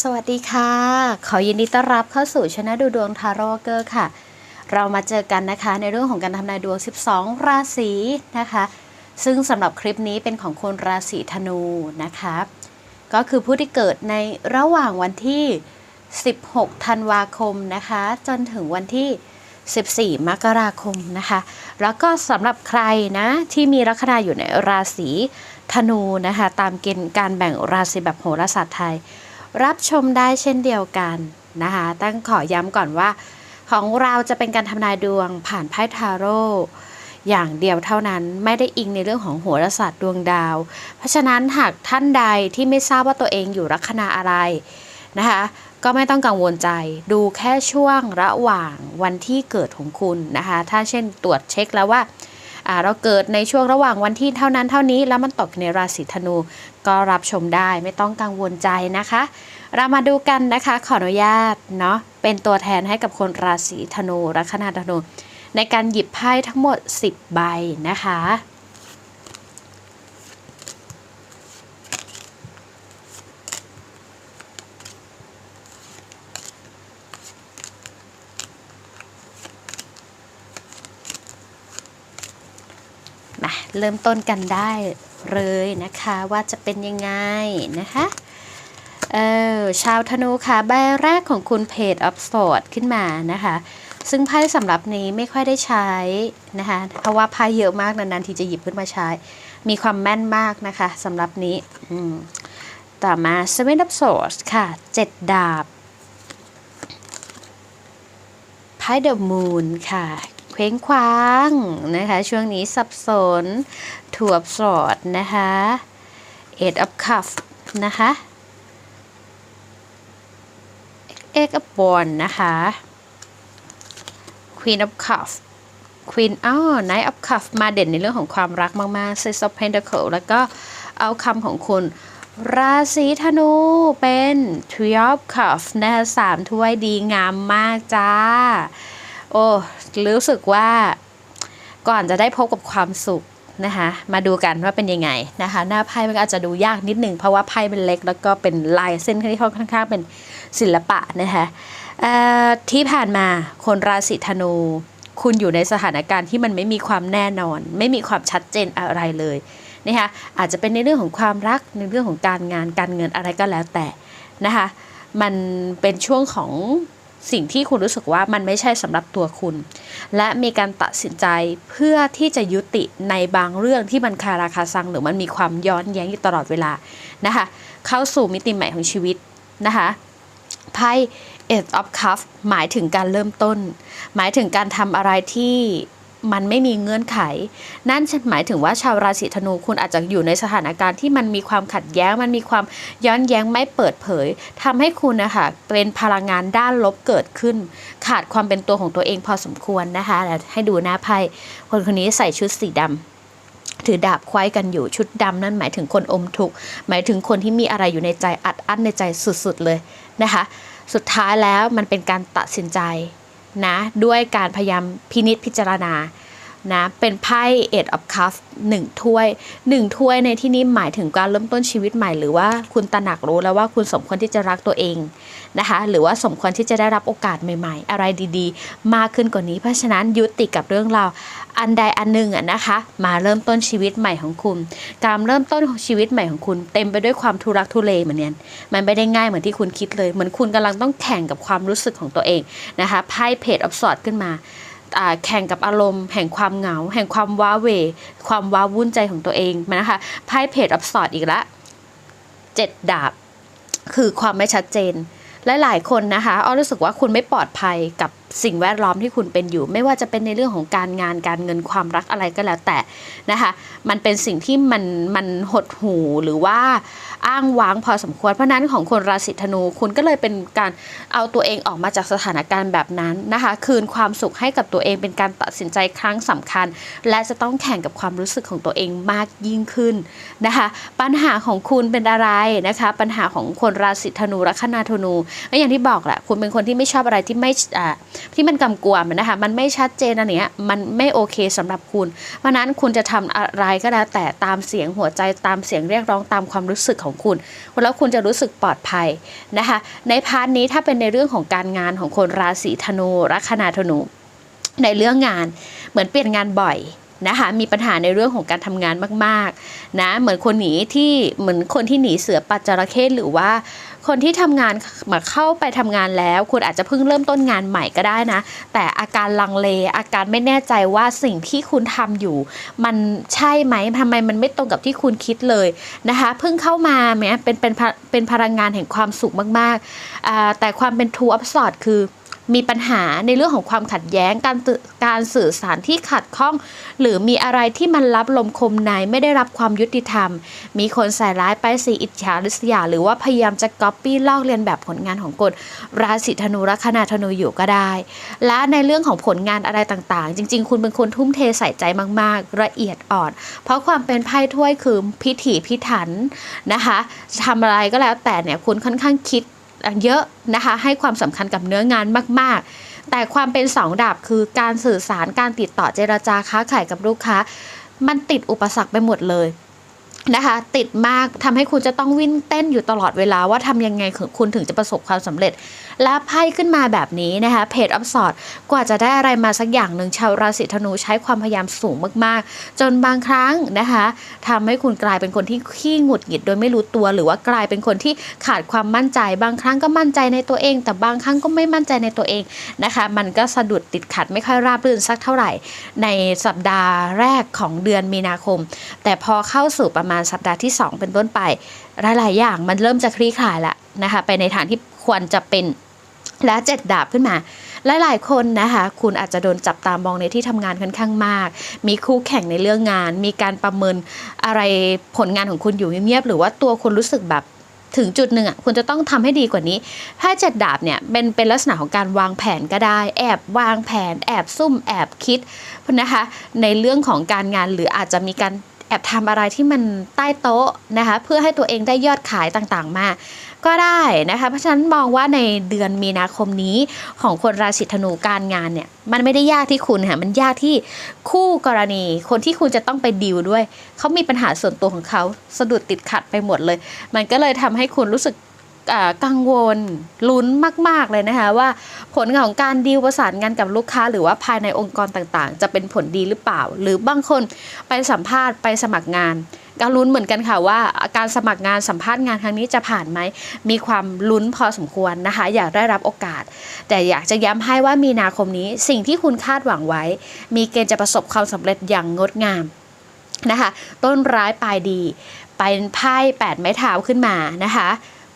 สวัสดีค่ะ ขอยินดีต้อนรับเข้าสู่ช anel ดูดวงทาโร่เกอร์ค่ะ เรามาเจอกันนะคะในเรื่องของการทำนายดวง 12 ราศีนะคะ ซึ่งสำหรับคลิปนี้เป็นของคนราศีธนูนะคะ ก็คือผู้ที่เกิดในระหว่างวันที่ 16 ธันวาคมนะคะ จนถึงวันที่ 14 มกราคมนะคะ แล้วก็สำหรับใครนะที่มีลัคนาอยู่ในราศีธนูนะคะ ตามเกณฑ์การแบ่งราศีแบบโหราศาสตร์ไทย รับชมได้เช่นเดียวกันนะคะตั้งขอย้ำก่อนว่า ของเราจะเป็นการทำนายดวงผ่านไพ่ทาโร่อย่างเดียวเท่านั้นไม่ได้อิงในเรื่องของโหราศาสตร์ดวงดาว เพราะฉะนั้นหากท่านใดที่ไม่ทราบว่าตัวเองอยู่ลัคนาอะไรนะคะก็ไม่ต้องกังวลใจดูแค่ช่วงระหว่างวันที่เกิดของคุณนะคะ ถ้าเช่นตรวจเช็คแล้วว่าอ่า เราเกิดในช่วงระหว่างวันที่เท่านั้นเท่านี้แล้วมันตกในราศีธนู ก็รับชมได้ไม่ต้องกังวลใจนะคะ เรามาดูกันนะคะขออนุญาตเนาะเป็นตัวแทนให้กับคนราศีธนูลัคนาธนู ในการหยิบไพ่ทั้งหมด 10 ใบนะคะ เริ่มต้นกันได้เลยนะคะว่าจะเป็นยังไงนะคะเออชาวธนูค่ะใบแรกของคุณเพจออฟสอดขึ้นมานะคะ ซึ่งไพ่สำหรับนี้ไม่ค่อยได้ใช้นะคะเพราะว่าไพ่เยอะมากนานๆทีจะหยิบขึ้นมาใช้ มีความแม่นมากนะคะสำหรับนี้ต่อมา Seven of Swords ค่ะเจ็ดดาบไพ่ The Moon ค่ะ เคว้งคว้างนะคะ ช่วงนี้สับสนถั่วสอดนะคะ Eight of Cup นะคะ Eight of b o n นะคะ Queen of Cup Queen อ้าว Knight of Cup มาเด่นในเรื่องของความรักมากๆ Six of Pentacle แล้วก็เอาคำของคุณราศีธนูเป็น Three of Cups นะคะสามถ้วยดีงามมากจ้า โอ้รู้สึกว่าก่อนจะได้พบกับความสุขนะคะมาดูกันว่าเป็นยังไงนะคะ หน้าไพ่มันอาจจะดูยากนิดหนึ่งเพราะว่าไพ่เป็นเล็ก แล้วก็เป็นลายเส้นที่ค่อนข้างเป็นศิลปะนะคะที่ผ่านมาคนราศีธนู คุณอยู่ในสถานการณ์ที่มันไม่มีความแน่นอน ไม่มีความชัดเจนอะไรเลยนะคะอาจจะเป็นในเรื่องของความรักในเรื่องของการงานการเงินอะไรก็แล้วแต่นะคะมันเป็นช่วงของ สิ่งที่คุณรู้สึกว่ามันไม่ใช่สำหรับตัวคุณ และมีการตัดสินใจเพื่อที่จะยุติในบางเรื่องที่มันคาราคาซัง หรือมันมีความย้อนแย้งอยู่ตลอดเวลานะคะเข้าสู่มิติใหม่ของชีวิตนะคะไพ่ Eight of Cups หมายถึงการเริ่มต้น หมายถึงการทำอะไรที่ มันไม่มีเงื่อนไข นั่นหมายถึงว่าชาวราศีธนูคุณอาจจะอยู่ในสถานการณ์ที่มันมีความขัดแย้ง มันมีความย้อนแย้งไม่เปิดเผยทำให้คุณนะคะเป็นพลังงานด้านลบเกิดขึ้น ขาดความเป็นตัวของตัวเองพอสมควรนะคะแล้วให้ดูหน้าไพ่คนคนนี้ใส่ชุดสีดำถือดาบควายกันอยู่ชุดดำนั่นหมายถึงคนอมทุกข์หมายถึงคนที่มีอะไรอยู่ในใจอัดอั้นในใจสุดๆเลยนะคะ สุดท้ายแล้วมันเป็นการตัดสินใจ นะด้วยการพยายามพินิษพิจารณา นะเป็นไพ่ Eight of Cups หนึ่งถ้วยหนึ่งถ้วยในที่นี้หมายถึงการเริ่มต้นชีวิตใหม่หรือว่าคุณตระหนักรู้แล้วว่าคุณสมควรที่จะรักตัวเองนะคะหรือว่าสมควรที่จะได้รับโอกาสใหม่ ๆ อะไรดีๆ มากขึ้นกว่านี้ เพราะฉะนั้นยุติกับเรื่องราวอันใดอันหนึ่งอะนะคะ มาเริ่มต้นชีวิตใหม่ของคุณ การเริ่มต้นของชีวิตใหม่ของคุณ เต็มไปด้วยความทุรักทุเลเหมือนกันมันไม่ได้ง่ายเหมือนที่คุณคิดเลยเหมือนคุณกำลังต้องแข่งกับความรู้สึกของตัวเองนะคะไพ่เพจออฟสอดขึ้นมา แข่งกับอารมณ์ แห่งความเหงา แห่งความว้าเหวความว้าวุ่นใจของตัวเองนะคะไพ่เพจออฟสอดอีกละเจ็ดดาบ คือความไม่ชัดเจนและหลายคนนะคะอ้อรู้สึกว่าคุณไม่ปลอดภัยกับสิ่งแวดล้อมที่คุณเป็นอยู่ ไม่ว่าจะเป็นในเรื่องของการงานการเงินความรักอะไรก็แล้วแต่นะคะ มันเป็นสิ่งที่มันมันหดหูหรือว่า อ้างว้างพอสมควร เพราะนั้นของคนราศีธนูคุณก็เลยเป็นการเอาตัวเองออกมาจากสถานการณ์แบบนั้นนะคะ คืนความสุขให้กับตัวเองเป็นการตัดสินใจครั้งสำคัญ และจะต้องแข่งกับความรู้สึกของตัวเองมากยิ่งขึ้นนะคะ ปัญหาของคุณเป็นอะไรนะคะ ปัญหาของคนราศีธนูลัคนาธนูก็อย่างที่บอกแหละคุณเป็นคนที่ไม่ชอบอะไรที่ไม่ที่มันกำกวมนะคะมันไม่ชัดเจนอันเนี้ยมันไม่โอเคสำหรับคุณ เพราะนั้นคุณจะทำอะไรก็แล้วแต่ตามเสียงหัวใจตามเสียงเรียกร้องตามความรู้สึกของคุณ แล้วคุณจะรู้สึกปลอดภัยนะคะ ในพาร์ทนี้ถ้าเป็นในเรื่องของการงานของคนราศีธนูลัคนาธนู ในเรื่องงานเหมือนเปลี่ยนงานบ่อยนะคะมีปัญหาในเรื่องของการทำงานมากๆนะเหมือนคนหนีที่เหมือนคนที่หนีเสือปัจจระเข้หรือว่า คนที่ทำงานมาเข้าไปทำงานแล้ว คุณอาจจะเพิ่งเริ่มต้นงานใหม่ก็ได้นะ แต่อาการลังเล อาการไม่แน่ใจว่าสิ่งที่คุณทำอยู่ มันใช่ไหมทำไมมันไม่ตรงกับที่คุณคิดเลยนะคะเพิ่งเข้ามาแม้เป็นเป็นเป็นพลังงานแห่งความสุขมากๆแต่ความเป็นทูอัพสอดคือ มีปัญหาในเรื่องของความขัดแย้งการการสื่อสารที่ขัดข้อง หรือมีอะไรที่มันรับลมคมในไม่ได้รับความยุติธรรม มีคนใส่ร้ายไปสีอิจฉาริษยา หรือว่าพยายามจะก๊อปปี้ลอกเลียนแบบผลงานของกฎราศีธนูลัคนาธนูอยู่ก็ได้ และในเรื่องของผลงานอะไรต่างๆ จริง ๆ คุณเป็นคนทุ่มเทใส่ใจมาก ๆ ละเอียดอ่อน เพราะความเป็นไพ่ถ้วยคือพิถีพิถันนะคะทำอะไรก็แล้วแต่เนี่ยคุณค่อนข้างคิด เยอะนะคะ ให้ความสำคัญกับเนื้องานมาก ๆ แต่ความเป็นสองดาบคือการสื่อสารการติดต่อเจรจาค้าขายกับลูกค้า มันติดอุปสรรคไปหมดเลยนะคะติดมากทำให้คุณจะต้องวิ่งเต้นอยู่ตลอดเวลาว่าทำยังไงคุณถึงจะประสบความสำเร็จ และไพ่ขึ้นมาแบบนี้นะคะเพจอัพสอดกว่าจะได้อะไรมาสักอย่างหนึ่งชาวราศีธนูใช้ความพยายามสูงมากๆ จนบางครั้งนะคะทำให้คุณกลายเป็นคนที่ขี้หงุดหงิดโดยไม่รู้ตัวหรือว่ากลายเป็นคนที่ขาดความมั่นใจ บางครั้งก็มั่นใจในตัวเอง แต่บางครั้งก็ไม่มั่นใจในตัวเองนะคะ มันก็สะดุดติดขัดไม่ค่อยราบรื่นสักเท่าไหร่ ในสัปดาห์แรกของเดือนมีนาคม แต่พอเข้าสู่ประมาณสัปดาห์ที่ 2 เป็นต้นไปหลายๆอย่างมันเริ่มจะคลี่คลายล้วนะคะไปในทางที่ควรจะเป็น และเจ็ดดาบขึ้นมา หลาย ๆ คนนะคะ คุณอาจจะโดนจับตามองในที่ทำงานค่อนข้างมาก มีคู่แข่งในเรื่องงาน มีการประเมินอะไรผลงานของคุณอยู่เงียบๆหรือว่าตัวคุณรู้สึกแบบถึงจุดหนึ่งอะคุณจะต้องทำให้ดีกว่านี้ไพ่เจ็ดดาบเนี่ยเป็นเป็นลักษณะของการวางแผนก็ได้ แอบวางแผน แอบซุ่ม แอบคิดนะคะ ในเรื่องของการงานหรืออาจจะมีการแอบทำอะไรที่มันใต้โต๊ะนะคะ เพื่อให้ตัวเองได้ยอดขายต่างๆ มา ก็ได้นะคะเพราะฉะนั้นมองว่าในเดือนมีนาคมนี้ของคนราศีธนูการงานเนี่ยมันไม่ได้ยากที่คุณค่ะมันยากที่คู่กรณี คนที่คุณจะต้องไปดีลด้วยเขามีปัญหาส่วนตัวของเขาสะดุดติดขัดไปหมดเลย มันก็เลยทำให้คุณรู้สึกกังวลลุ้นมาก ๆ เลยนะคะว่าผลของการดีลประสานงานกับลูกค้า หรือว่าภายในองค์กรต่างๆ จะเป็นผลดีหรือเปล่า หรือบางคนไปสัมภาษณ์ไปสมัครงาน ก็ลุ้นเหมือนกันค่ะว่าการสมัครงานสัมภาษณ์งานครั้งนี้จะผ่านไหม มีความลุ้นพอสมควรนะคะ อยากได้รับโอกาส แต่อยากจะย้ำให้ว่ามีนาคมนี้สิ่งที่คุณคาดหวังไว้ มีเกณฑ์จะประสบความสำเร็จอย่างงดงามนะคะ ต้นร้ายปลายดีเป็นไพ่แปดไม้เท้าขึ้นมานะคะ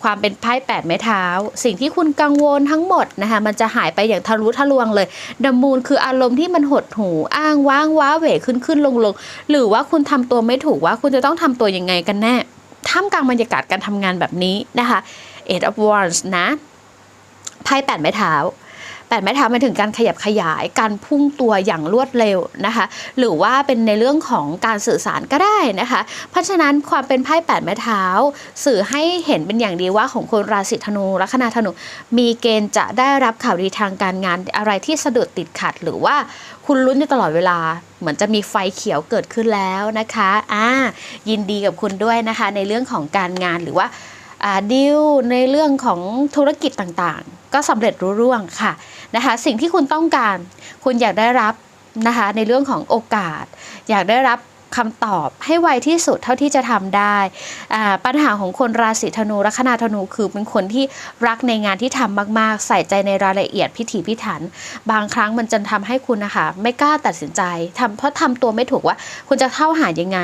ความเป็นไพ่แปดไม้เท้า สิ่งที่คุณกังวลทั้งหมดนะคะมันจะหายไปอย่างทะลุทะลวงเลยดัมมูลคืออารมณ์ที่มันหดหูอ้างว้างว้าเหวขึ้นขึ้นลงลงหรือว่าคุณทำตัวไม่ถูกว่าคุณจะต้องทำตัวยังไงกันแน่ท่ามกลางบรรยากาศการทำงานแบบนี้นะคะ Eight of Wands นะไพ่แปดไม้เท้า แปดไม้เท้ามาถึงการขยับขยายการพุ่งตัวอย่างรวดเร็วนะคะ หรือว่าเป็นในเรื่องของการสื่อสารก็ได้นะคะ เพราะฉะนั้นความเป็นไพ่แปดไม้เท้า สื่อให้เห็นเป็นอย่างดีว่าของคนราศีธนูลัคนาธนู มีเกณฑ์จะได้รับข่าวดีทางการงานอะไรที่สะดุดติดขัด หรือว่าคุณลุ้นอยู่ตลอดเวลาเหมือนจะมีไฟเขียวเกิดขึ้นแล้วนะคะอ่ายินดีกับคุณด้วยนะคะ ในเรื่องของการงานหรือว่าดิวในเรื่องของธุรกิจต่างๆ ก็สำเร็จรุ่ร่วงค่ะ นะคะสิ่งที่คุณต้องการ คุณอยากได้รับนะคะในเรื่องของโอกาส อยากได้รับ คำตอบให้ไวที่สุดเท่าที่จะทำได้ปัญหาของคนราศีธนูลัคนาธนูคือเป็นคนที่รักในงานที่ทำมาก ๆ ใส่ใจในรายละเอียดพิถีพิถัน บางครั้งมันจะทำให้คุณนะคะไม่กล้าตัดสินใจทำเพราะทำตัวไม่ถูกว่าคุณจะเข้าหายังไง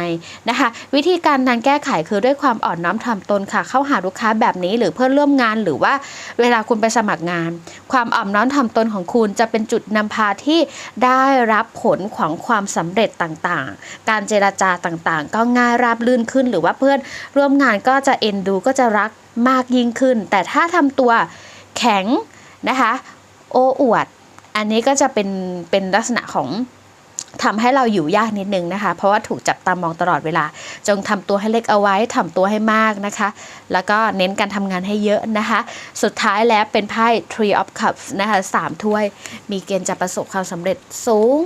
นะคะ วิธีการการแก้ไขคือด้วยความอ่อนน้อมถ่อมตนค่ะ เข้าหาลูกค้าแบบนี้หรือเพื่อนร่วมงานหรือว่าเวลาคุณไปสมัครงาน ความอ่อนน้อมถ่อมตนของคุณจะเป็นจุดนำพาที่ได้รับผลของความสำเร็จต่างๆ การเจรจาต่างๆ ก็ง่ายราบลื่นขึ้น หรือว่าเพื่อนร่วมงานก็จะเอ็นดูก็จะรักมากยิ่งขึ้น แต่ถ้าทำตัวแข็งนะคะ โอ้อวด อันนี้ก็จะเป็นเป็นลักษณะของ ทำให้เราอยู่ยากนิดนึงนะคะ เพราะว่าถูกจับตามองตลอดเวลา จงทำตัวให้เล็กเอาไว้ทำตัวให้มากนะคะ แล้วก็เน้นการทำงานให้เยอะนะคะ สุดท้ายแล้วเป็นไพ่ Three of Cups นะคะสามถ้วย มีเกณฑ์จะประสบความสำเร็จสูง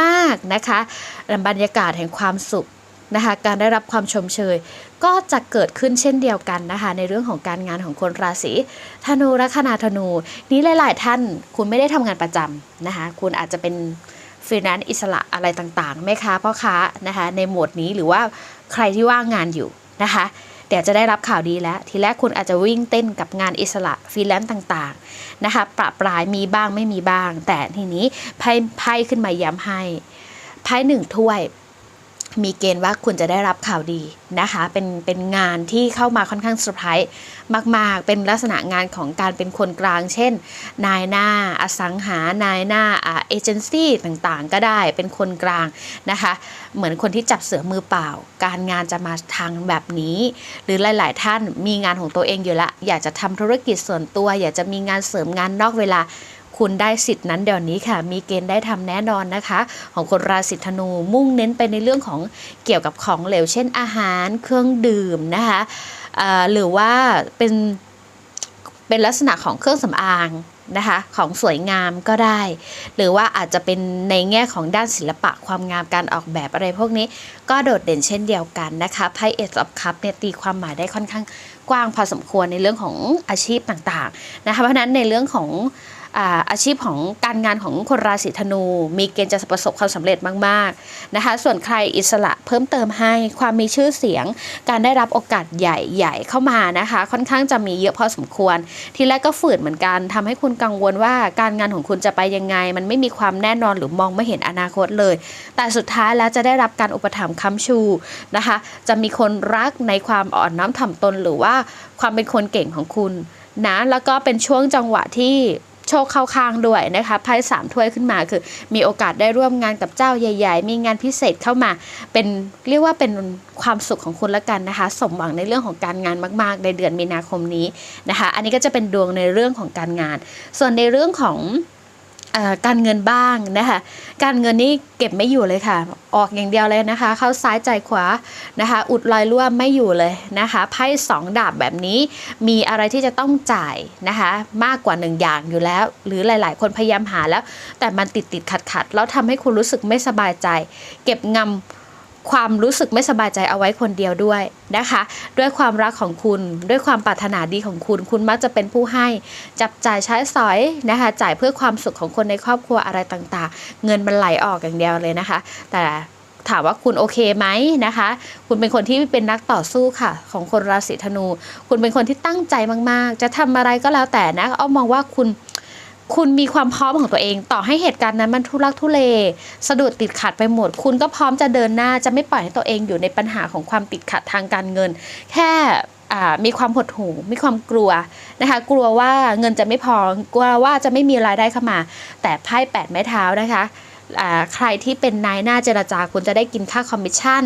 มากๆนะคะบรรยากาศแห่งความสุขนะคะการได้รับความชมเชย ก็จะเกิดขึ้นเช่นเดียวกันนะคะ ในเรื่องของการงานของคนราศีธนูและคนาธนู นี้หลาย ๆ ท่านคุณไม่ได้ทำงานประจำนะคะ คุณอาจจะเป็น ฟรีแลนซ์อิสระอะไรต่างๆแม่ค้าพ่อค้านะคะในหมวดนี้หรือว่าใครที่ว่างงานอยู่นะคะเดี๋ยวจะได้รับข่าวดีแล้ว ทีแรกคุณอาจจะวิ่งเต้นกับงานอิสระฟรีแลนซ์ต่างๆนะคะประปรายมีบ้างไม่มีบ้าง แต่ทีนี้ไพ่ไพ่ขึ้นมาย้ำให้ไพ่หนึ่งถ้วย มีเกณฑ์ว่าคุณจะได้รับข่าวดีนะคะ เป็นเป็นงานที่เข้ามาค่อนข้างเซอร์ไพรส์มาก ๆ เป็นลักษณะงานของการเป็นคนกลาง เช่น นายหน้าอสังหา นายหน้าอ่าเอเจนซี่ต่างๆ ก็ได้เป็นคนกลางนะคะ เหมือนคนที่จับเสือมือเปล่า การงานจะมาทางแบบนี้ หรือหลาย ๆ ท่านมีงานของตัวเองอยู่ละ อยากจะทำธุรกิจส่วนตัว อยากจะมีงานเสริมงานนอกเวลา คุณได้สิทธิ์นั้นเดี๋ยวนี้ค่ะ มีเกณฑ์ได้ทำแน่นอนนะคะ ของคนราศีธนูมุ่งเน้นไปในเรื่องของเกี่ยวกับของเหลว เช่นอาหารเครื่องดื่มนะคะหรือว่าเป็นเป็นลักษณะของเครื่องสำอางนะคะของสวยงามก็ได้ หรือว่าอาจจะเป็นในแง่ของด้านศิลปะความงามการออกแบบอะไรพวกนี้ ก็โดดเด่นเช่นเดียวกันนะคะไพ่เอ of cup เนี่ยตีความหมายได้ค่อนข้างกว้างพอสมควรในเรื่องของอาชีพต่างๆนะคะเพราะฉะนั้นในเรื่องของ อาชีพของการงานของคนราศีธนู มีเกณฑ์จะประสบความสำเร็จมากๆนะคะ ส่วนใครอิสระเพิ่มเติมให้ความมีชื่อเสียง การได้รับโอกาสใหญ่ๆเข้ามานะคะ ค่อนข้างจะมีเยอะพอสมควร ทีแรกก็ฝืดเหมือนกันทำให้คุณกังวลว่าการงานของคุณจะไปยังไง มันไม่มีความแน่นอนหรือมองไม่เห็นอนาคตเลย แต่สุดท้ายแล้วจะได้รับการอุปถัมภ์ค้ำชูนะคะ จะมีคนรักในความอ่อนน้อมถ่อมตนหรือว่าความเป็นคนเก่งของคุณนะแล้วก็เป็นช่วงจังหวะที่ โชคเข้าข้างด้วยนะคะไพ่สามถ้วยขึ้นมาคือ มีโอกาสได้ร่วมงานกับเจ้าใหญ่ ๆ มีงานพิเศษเข้ามา เป็นเรียกว่าเป็นความสุขของคุณละกันนะคะ สมหวังในเรื่องของการงานมากๆ ในเดือนมีนาคมนี้นะคะ อันนี้ก็จะเป็นดวงในเรื่องของการงาน ส่วนในเรื่องของ การเงินบ้างนะคะการเงินนี่เก็บไม่อยู่เลยค่ะ ออกอย่างเดียวเลยนะคะ เข้าซ้ายใจขวานะคะ อุดรอยรั่วไม่อยู่เลยนะคะไพ่สองดาบแบบนี้มีอะไรที่จะต้องจ่ายนะคะ มากกว่าหนึ่งอย่างอยู่แล้ว หรือหลาย ๆ คนพยายามหาแล้ว แต่มันติดติดขัดขัดๆแล้วทำให้คุณรู้สึกไม่สบายใจ เก็บงำ ความรู้สึกไม่สบายใจเอาไว้คนเดียวด้วยนะคะ ด้วยความรักของคุณ ด้วยความปรารถนาดีของคุณ คุณมักจะเป็นผู้ให้จับจ่ายใช้สอยนะคะ จ่ายเพื่อความสุขของคนในครอบครัวอะไรต่างๆ เงินมันไหลออกอย่างเดียวเลยนะคะ แต่ถามว่าคุณโอเคไหมนะคะ คุณเป็นคนที่เป็นนักต่อสู้ค่ะ ของคนราศีธนู คุณเป็นคนที่ตั้งใจมากๆ จะทำอะไรก็แล้วแต่นะ เอามองว่าคุณ คุณมีความพร้อมของตัวเอง ต่อให้เหตุการณ์นั้นมันทุลักทุเล สะดุดติดขัดไปหมด คุณก็พร้อมจะเดินหน้าจะไม่ปล่อยให้ตัวเองอยู่ในปัญหาของความติดขัดทางการเงิน แค่อ่ามีความหดหู่มีความกลัวนะคะ กลัวว่าเงินจะไม่พอกลัวว่าจะไม่มีรายได้เข้ามา แต่ไพ่แปดไม้เท้านะคะอ่าใครที่เป็นนายหน้าเจรจาคุณจะได้กินค่าคอมมิชชั่น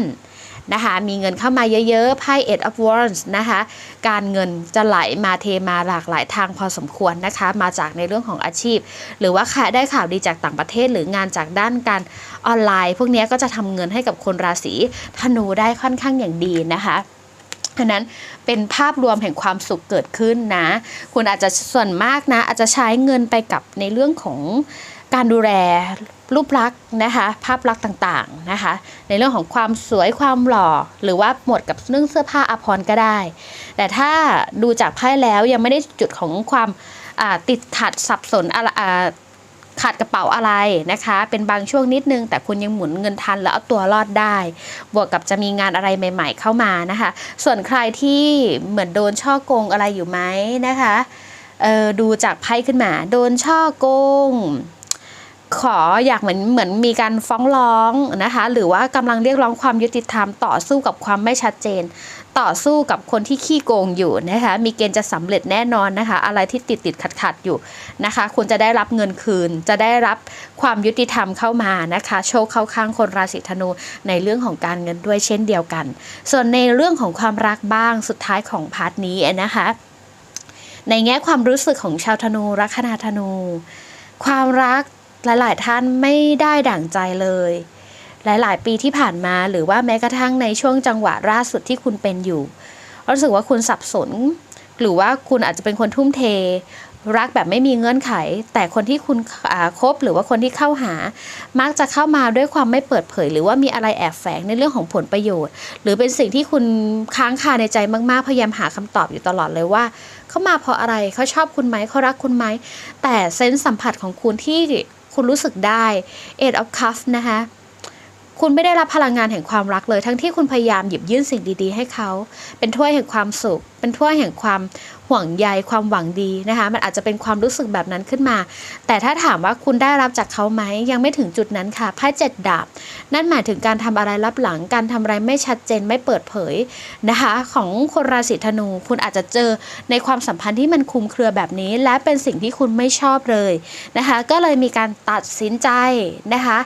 นะคะมีเงินเข้ามาเยอะๆไพ่ Eight of Wands นะคะการเงินจะไหลมาเทมาหลากหลายทางพอสมควรนะคะ มาจากในเรื่องของอาชีพ หรือว่าค่ะได้ข่าวดีจากต่างประเทศ หรืองานจากด้านการออนไลน์ พวกนี้ก็จะทำเงินให้กับคนราศีธนูได้ค่อนข้างอย่างดีนะคะฉะนั้นเป็นภาพรวมแห่งความสุขเกิดขึ้นนะ คุณอาจจะส่วนมากนะ อาจจะใช้เงินไปกับในเรื่องของการดูแล รูปลักษณ์นะคะ ภาพลักษณ์ต่างๆนะคะ ในเรื่องของความสวยความหล่อ หรือว่าหมดกับเรื่องเสื้อผ้าอภรณ์ก็ได้ แต่ถ้าดูจากไพ่แล้วยังไม่ได้จุดของความติดขัดสับสนอะไรขาดกระเป๋าอะไรนะคะ เป็นบางช่วงนิดนึง แต่คุณยังหมุนเงินทันแล้วเอาตัวรอดได้ บวกกับจะมีงานอะไรใหม่ ๆ เข้ามานะคะ ส่วนใครที่เหมือนโดนช่อโกงอะไรอยู่ไหมนะคะดูจากไพ่ขึ้นมา โดนช่อโกง ขออยากเหมือนเหมือนมีการฟ้องร้องนะคะ หรือว่ากำลังเรียกร้องความยุติธรรมต่อสู้กับความไม่ชัดเจน ต่อสู้กับคนที่ขี้โกงอยู่นะคะ มีเกณฑ์จะสำเร็จแน่นอนนะคะ อะไรที่ติดติดขัดขัดอยู่นะคะคุณจะได้รับเงินคืน จะได้รับความยุติธรรมเข้ามานะคะ โชคเข้าข้างคนราศีธนูในเรื่องของการเงินด้วยเช่นเดียวกัน ส่วนในเรื่องของความรักบ้างสุดท้ายของพาร์ทนี้นะคะ ในแง่ความรู้สึกของชาวธนูลัคนาธนู ความรัก หลาย ๆ ท่านไม่ได้ดั่งใจเลย หลาย ๆ ปีที่ผ่านมาหรือว่าแม้กระทั่งในช่วงจังหวะล่าสุดที่คุณเป็นอยู่รู้สึกว่าคุณสับสน หรือว่าคุณอาจจะเป็นคนทุ่มเท รักแบบไม่มีเงื่อนไข แต่คนที่คุณคบหรือว่าคนที่เข้าหา มักจะเข้ามาด้วยความไม่เปิดเผย หรือว่ามีอะไรแอบแฝงในเรื่องของผลประโยชน์ หรือเป็นสิ่งที่คุณค้างคาในใจมากๆพยายามหาคำตอบอยู่ตลอดเลยว่าเขามาเพราะอะไรเขาชอบคุณไหมเขารักคุณไหมแต่เซนส์สัมผัสของคุณที่ คุณรู้สึกได้ Eight of Cups นะคะคุณไม่ได้รับพลังงานแห่งความรักเลย ทั้งที่คุณพยายามหยิบยื่นสิ่งดีๆ ให้เขา เป็นถ้วยแห่งความสุข เป็นถ้วยแห่งความ ห่วงใยความหวังดีนะคะ มันอาจจะเป็นความรู้สึกแบบนั้นขึ้นมา แต่ถ้าถามว่าคุณได้รับจากเขาไหมยังไม่ถึงจุดนั้นค่ะไพ่เจ็ดดาบ นั่นหมายถึงการทำอะไรลับหลังการทำอะไรไม่ชัดเจนไม่เปิดเผยนะคะ ของคนราศีธนู คุณอาจจะเจอในความสัมพันธ์ที่มันคุมเครือแบบนี้ และเป็นสิ่งที่คุณไม่ชอบเลยนะคะ ก็เลยมีการตัดสินใจนะคะ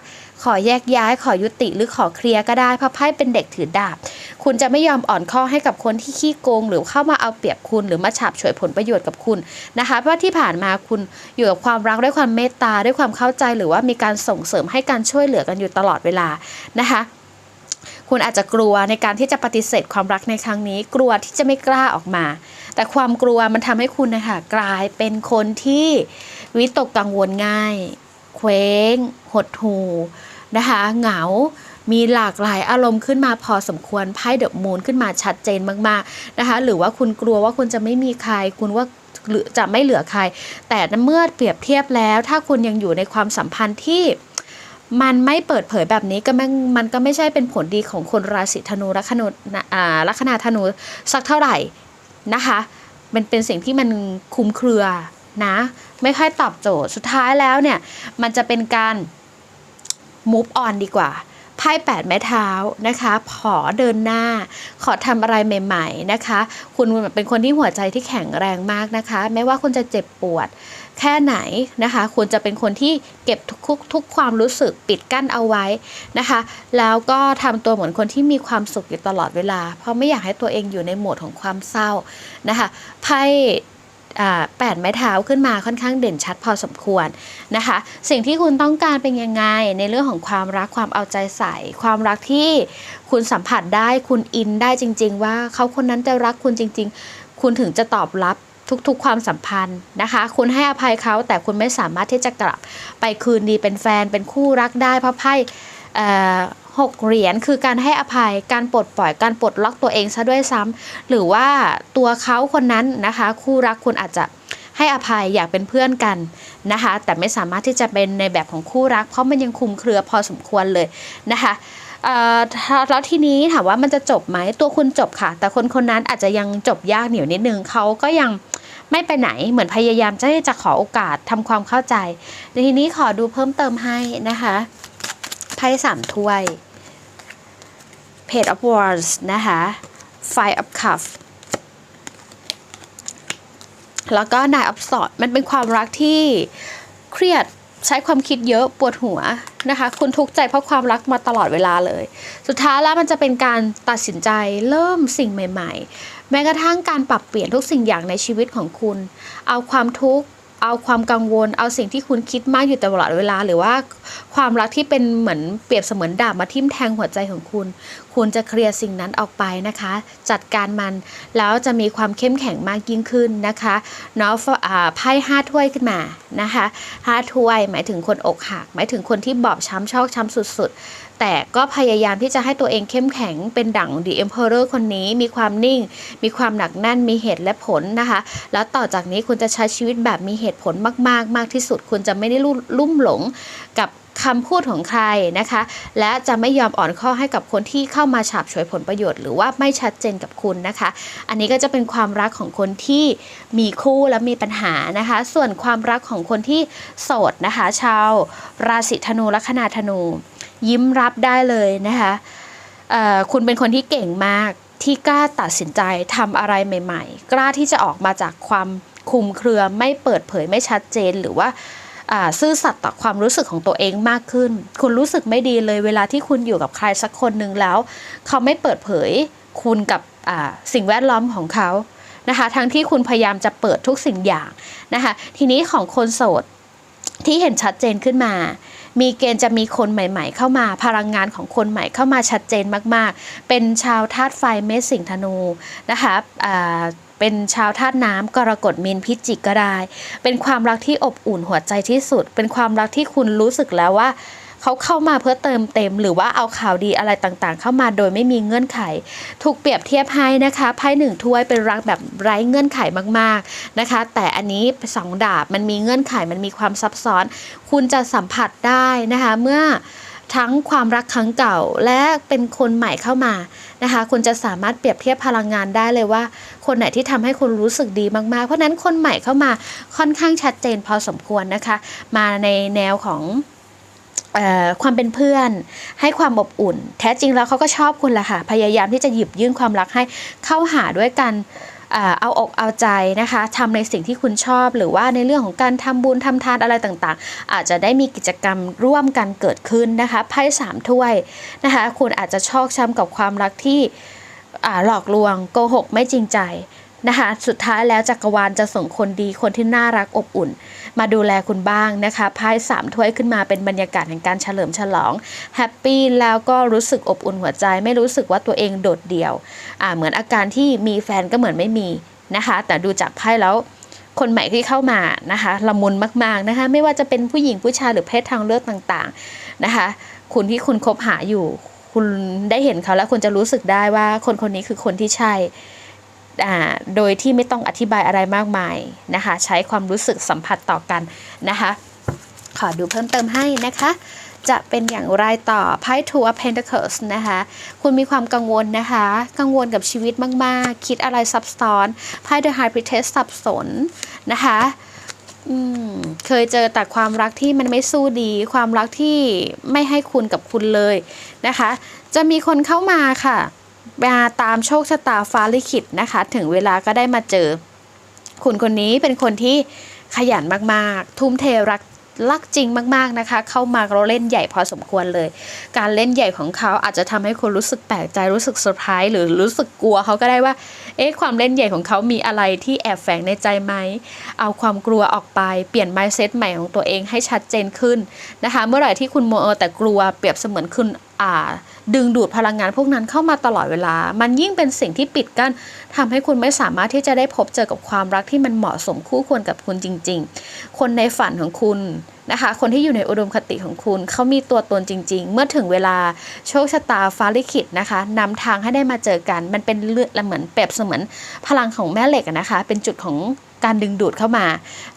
ขอแยกย้ายขอยุติหรือขอเคลียร์ก็ได้เพราะไพ่เป็นเด็กถือดาบ คุณจะไม่ยอมอ่อนข้อให้กับคนที่ขี้โกง หรือเข้ามาเอาเปรียบคุณหรือมาฉาบฉวยผลประโยชน์กับคุณนะคะ เพราะที่ผ่านมาคุณอยู่กับความรักด้วยความเมตตาด้วยความเข้าใจหรือว่ามีการส่งเสริมให้การช่วยเหลือกันอยู่ตลอดเวลานะคะคุณอาจจะกลัวในการที่จะปฏิเสธความรักในครั้งนี้ กลัวที่จะไม่กล้าออกมา แต่ความกลัวมันทำให้คุณนะคะกลายเป็นคนที่วิตกกังวลง่าย เคว้ง หดหู นะคะเหงา มีหลากหลายอารมณ์ขึ้นมาพอสมควรไพ่เดอะมูนขึ้นมาชัดเจนมากๆนะคะหรือว่าคุณกลัวว่าคุณจะไม่มีใคร คุณว่าจะไม่เหลือใคร แต่เมื่อเปรียบเทียบแล้ว ถ้าคุณยังอยู่ในความสัมพันธ์ที่มันไม่เปิดเผยแบบนี้ก็ไม่มันก็ไม่ใช่เป็นผลดีของคนราศีธนูลัคนาลัคนาธนูสักเท่าไหร่นะคะมันเป็นสิ่งที่มันคลุมเครือนะ ไม่ค่อยตอบโจทย์สุดท้ายแล้วเนี่ย มันจะเป็นการ move on ดีกว่าไพ่แปดไม้เท้านะคะขอเดินหน้า ขอทำอะไรใหม่ ๆนะคะ คุณเป็นคนที่หัวใจที่แข็งแรงมากนะคะ ไม่ว่าคุณจะเจ็บปวดแค่ไหนนะคะคุณจะเป็นคนที่เก็บทุกทุกความรู้สึกปิดกั้นเอาไว้นะคะ แล้วก็ทำตัวเหมือนคนที่มีความสุขอยู่ตลอดเวลา เพราะไม่อยากให้ตัวเองอยู่ในโหมดของความเศร้านะคะไพ่ แปดไม้เท้าขึ้นมาค่อนข้างเด่นชัดพอสมควรนะคะ สิ่งที่คุณต้องการเป็นยังไง ในเรื่องของความรักความเอาใจใส่ ความรักที่คุณสัมผัสได้คุณอินได้จริง ๆ ว่าเขาคนนั้นจะรักคุณจริง ๆ คุณถึงจะตอบรับทุกๆ ความสัมพันธ์นะคะ คุณให้อภัยเขาแต่คุณไม่สามารถที่จะกลับไปคืนดีเป็นแฟนเป็นคู่รักได้เพราะไพ่ เอ่อหกเหรียญคือการให้อภัยการปลดปล่อยการปลดล็อกตัวเองซะด้วยซ้ำหรือว่าตัวเขาคนนั้นนะคะ คู่รักคุณอาจจะให้อภัยอยากเป็นเพื่อนกันนะคะ แต่ไม่สามารถที่จะเป็นในแบบของคู่รัก เพราะมันยังคุมเครือพอสมควรเลยนะคะแล้วทีนี้ถามว่ามันจะจบไหมตัวคุณจบค่ะ แต่คนคนนั้นอาจจะยังจบยากเหนียวนิดนึงเขาก็ยังไม่ไปไหนเหมือนพยายามจะจะขอโอกาสทำความเข้าใจในทีนี้ขอดูเพิ่มเติมให้นะคะ พ่สามถ้วย Page of Wands นะคะ Five of Cups แล้วก็ Nine of Swords มันเป็นความรักที่เครียดใช้ความคิดเยอะปวดหัวนะคะ คุณทุกข์ใจเพราะความรักมาตลอดเวลาเลย สุดท้ายแล้วมันจะเป็นการตัดสินใจเริ่มสิ่งใหม่ ๆ แม้กระทั่งการปรับเปลี่ยนทุกสิ่งอย่างในชีวิตของคุณ เอาความทุกข์ เอาความกังวล เอาสิ่งที่คุณคิดมากอยู่ตลอดเวลา หรือว่าความรักที่เป็นเหมือนเปรียบเสมือนดาบมาทิ่มแทงหัวใจของคุณ คุณจะเคลียร์สิ่งนั้นออกไปนะคะ จัดการมันแล้วจะมีความเข้มแข็งมากยิ่งขึ้นนะคะเนาะอ่าไพ่ห้าถ้วยขึ้นมานะคะห้าถ้วยหมายถึงคนอกหักหมายถึงคนที่บอบช้ำชอกช้ำสุดๆ แต่ก็พยายามที่จะให้ตัวเองเข้มแข็งเป็นดั่ง The Emperor คนนี้มีความนิ่ง มีความหนักแน่นมีเหตุและผลนะคะ แล้วต่อจากนี้คุณจะใช้ชีวิตแบบมีเหตุผลมาก ๆ มากที่สุด คุณจะไม่ได้ลุ่มหลงกับคำพูดของใครนะคะ และจะไม่ยอมอ่อนข้อให้กับคนที่เข้ามาฉาบฉวยผลประโยชน์ หรือว่าไม่ชัดเจนกับคุณนะคะ อันนี้ก็จะเป็นความรักของคนที่มีคู่และมีปัญหานะคะ ส่วนความรักของคนที่โสดนะคะ ชาวราศีธนูลัคนาธนู ยิ้มรับได้เลยนะคะคุณเป็นคนที่เก่งมากที่กล้าตัดสินใจทำอะไรใหม่ ๆ กล้าที่จะออกมาจากความคุมเครือไม่เปิดเผยไม่ชัดเจนหรือว่าซื่อสัตย์ต่อความรู้สึกของตัวเองมากขึ้น คุณรู้สึกไม่ดีเลยเวลาที่คุณอยู่กับใครสักคนหนึ่งแล้ว เขาไม่เปิดเผยคุณกับสิ่งแวดล้อมของเขานะคะทั้งที่คุณพยายามจะเปิดทุกสิ่งอย่างนะคะทีนี้ของคนโสดที่เห็นชัดเจนขึ้นมา มีเกณฑ์จะมีคนใหม่ ๆ เข้ามาพลังงานของคนใหม่เข้ามาชัดเจนมากๆ เป็นชาวธาตุไฟเมษสิงห์ธนูนะคะเป็นชาวธาตุน้ำกรกฎมีนพิจิกก็ได้ เป็นความรักที่อบอุ่นหัวใจที่สุด เป็นความรักที่คุณรู้สึกแล้วว่า เขาเข้ามาเพื่อเติมเต็ม หรือว่าเอาข่าวดีอะไรต่างๆ เข้ามาโดยไม่มีเงื่อนไข ถูกเปรียบเทียบให้นะคะไพ่หนึ่งถ้วยเป็นรักแบบไร้เงื่อนไขมากๆนะคะ แต่อันนี้สองดาบมันมีเงื่อนไขมันมีความซับซ้อน คุณจะสัมผัสได้นะคะเมื่อทั้งความรักครั้งเก่าและเป็นคนใหม่เข้ามานะคะคุณจะสามารถเปรียบเทียบพลังงานได้เลยว่า คนไหนที่ทำให้คุณรู้สึกดีมากๆ เพราะฉะนั้นคนใหม่เข้ามาค่อนข้างชัดเจนพอสมควรนะคะ มาในแนวของ ความเป็นเพื่อน ให้ความอบอุ่น แท้จริงแล้วเขาก็ชอบคุณแหละค่ะ พยายามที่จะหยิบยื่นความรักให้เข้าหาด้วยกันเอาอกเอาใจนะคะทำในสิ่งที่คุณชอบ หรือว่าในเรื่องของการทำบุญทำทานอะไรต่างๆ อาจจะได้มีกิจกรรมร่วมกันเกิดขึ้นนะคะไพ่สามถ้วยนะคะคุณอาจจะชอกช้ำกับความรักที่หลอกลวงโกหกไม่จริงใจ นะคะ สุดท้ายแล้วจักรวาลจะส่งคนดีคนที่น่ารักอบอุ่น มาดูแลคุณบ้างนะคะไพ่สามถ้วยขึ้นมาเป็นบรรยากาศแห่งการเฉลิมฉลองแฮปปี้แล้วก็รู้สึกอบอุ่นหัวใจ ไม่รู้สึกว่าตัวเองโดดเดี่ยวอ่าเหมือนอาการที่มีแฟนก็เหมือนไม่มีนะคะ แต่ดูจากไพ่แล้วคนใหม่ที่เข้ามานะคะละมุนมากๆนะคะ ไม่ว่าจะเป็นผู้หญิงผู้ชายหรือเพศทางเลือกต่างๆนะคะ คุณที่คุณคบหาอยู่ คุณได้เห็นเขาแล้วคุณจะรู้สึกได้ว่าคนคนนี้คือคนที่ใช่ โดยที่ไม่ต้องอธิบายอะไรมากมายนะคะ ใช้ความรู้สึกสัมผัสต่อกันนะคะ ขอดูเพิ่มเติมให้นะคะ จะเป็นอย่างไรต่อไพ่ Two of Pentacles นะคะ คุณมีความกังวลนะคะ กังวลกับชีวิตมาก ๆ คิดอะไรซับซ้อนไพ่ The High Priestess สับสนนะคะเคยเจอแต่ความรักที่มันไม่สู้ดี ความรักที่ไม่ให้คุณกับคุณเลยนะคะ จะมีคนเข้ามาค่ะ มาตามโชคชะตาฟ้าลิขิตนะคะ ถึงเวลาก็ได้มาเจอ คุณคนนี้เป็นคนที่ขยันมากๆ ทุ่มเทรักรักจริงมากๆนะคะ เข้ามาเราเล่นใหญ่พอสมควรเลย การเล่นใหญ่ของเขาอาจจะทำให้คุณรู้สึกแปลกใจรู้สึกเซอร์ไพรส์หรือรู้สึกกลัวเขาก็ได้ว่า เอ๊ะความเล่นใหญ่ของเขามีอะไรที่แอบแฝงในใจไหม เอาความกลัวออกไปเปลี่ยน mindset ใหม่ของตัวเองให้ชัดเจนขึ้นนะคะ เมื่อไหร่ที่คุณโมเอแต่กลัวเปรียบเสมือนคุณ ดึงดูดพลังงานพวกนั้นเข้ามาตลอดเวลา มันยิ่งเป็นสิ่งที่ปิดกั้นทำให้คุณไม่สามารถที่จะได้พบเจอกับความรักที่มันเหมาะสมคู่ควรกับคุณจริง ๆ คนในฝันของคุณนะคะ คนที่อยู่ในอุดมคติของคุณ เขามีตัวตนจริง ๆ เมื่อถึงเวลาโชคชะตาฟ้าลิขิตนะคะนำทางให้ได้มาเจอกัน มันเป็นเลือดเหมือนเปรียบเสมือนพลังของแม่เหล็กนะคะ เป็นจุดของการดึงดูดเข้ามา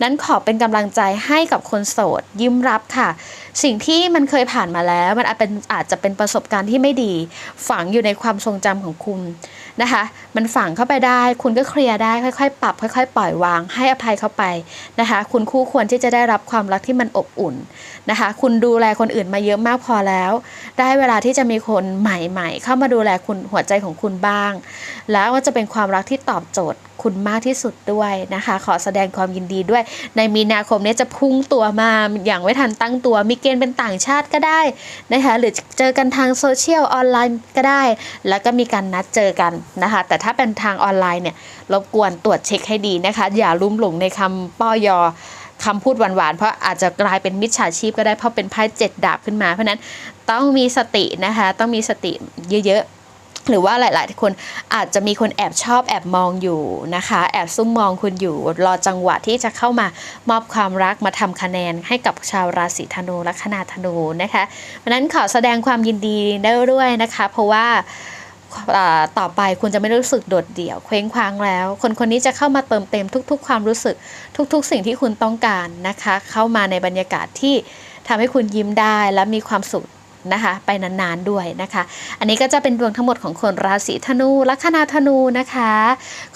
นั้นขอเป็นกำลังใจให้กับคนโสด ยิ้มรับค่ะ สิ่งที่มันเคยผ่านมาแล้ว มันอาจเป็นอาจจะเป็นประสบการณ์ที่ไม่ดี ฝังอยู่ในความทรงจำของคุณ นะคะ มันฝังเข้าไปได้ คุณก็เคลียร์ได้ค่อย ๆ ปรับ ค่อย ๆ ปล่อยวางให้อภัยเข้าไปนะคะ คุณคู่ควรที่จะได้รับความรักที่มันอบอุ่น นะคะ คุณดูแลคนอื่นมาเยอะมากพอแล้ว ได้เวลาที่จะมีคนใหม่ๆ เข้ามาดูแลคุณหัวใจของคุณบ้าง แล้วก็จะเป็นความรักที่ตอบโจทย์คุณมากที่สุดด้วยนะคะ ขอแสดงความยินดีด้วย ในมีนาคมนี้จะพุ่งตัวมาอย่างไม่ทันตั้งตัว มีเกณฑ์เป็นต่างชาติก็ได้นะคะ หรือเจอกันทางโซเชียลออนไลน์ก็ได้ แล้วก็มีการนัดเจอกันนะคะ แต่ถ้าเป็นทางออนไลน์เนี่ยรบกวนตรวจเช็คให้ดีนะคะ อย่าลุ่มหลงในคำป้อยอ คำพูดหวานๆ เพราะอาจจะกลายเป็นมิจฉาชีพก็ได้เพราะเป็นไพ่เจ็ดดาบขึ้นมา เพราะนั้นต้องมีสตินะคะ ต้องมีสติเยอะๆหรือว่าหลาย ๆ คนอาจจะมีคนแอบชอบแอบมองอยู่นะคะ แอบซุ่มมองคุณอยู่รอจังหวะที่จะเข้ามามอบความรักมาทำคะแนนให้กับชาวราศีธนูลัคนาธนูนะคะเพราะนั้นขอแสดงความยินดีได้ด้วยนะคะ เพราะว่า ต่อไปคุณจะไม่รู้สึกโดดเดี่ยวเคว้งคว้างแล้ว คนคนนี้จะเข้ามาเติมเต็มทุก ๆ ความรู้สึก ทุก ๆ สิ่งที่คุณต้องการนะคะ เข้ามาในบรรยากาศที่ทำให้คุณยิ้มได้และมีความสุข นะคะ ไปนานๆด้วยนะคะ อันนี้ก็จะเป็นดวงทั้งหมดของคนราศีธนูลัคนาธนูนะคะ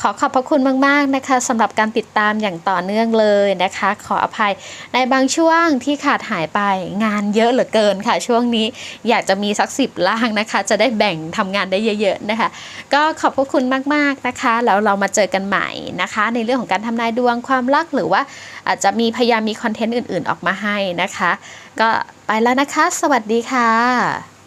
ขอขอบพระคุณมากๆนะคะสำหรับการติดตามอย่างต่อเนื่องเลยนะคะ ขออภัยในบางช่วงที่ขาดหายไปงานเยอะเหลือเกินค่ะ ช่วงนี้อยากจะมีสักสิบล่างนะคะ จะได้แบ่งทำงานได้เยอะๆนะคะ ก็ขอบพระคุณมากๆนะคะ แล้วเรามาเจอกันใหม่นะคะ ในเรื่องของการทำนายดวงความรักหรือว่าอาจจะมีพยายามมีคอนเทนต์อื่นๆออกมาให้นะคะก็ไปแล้วนะคะ สวัสดีค่ะ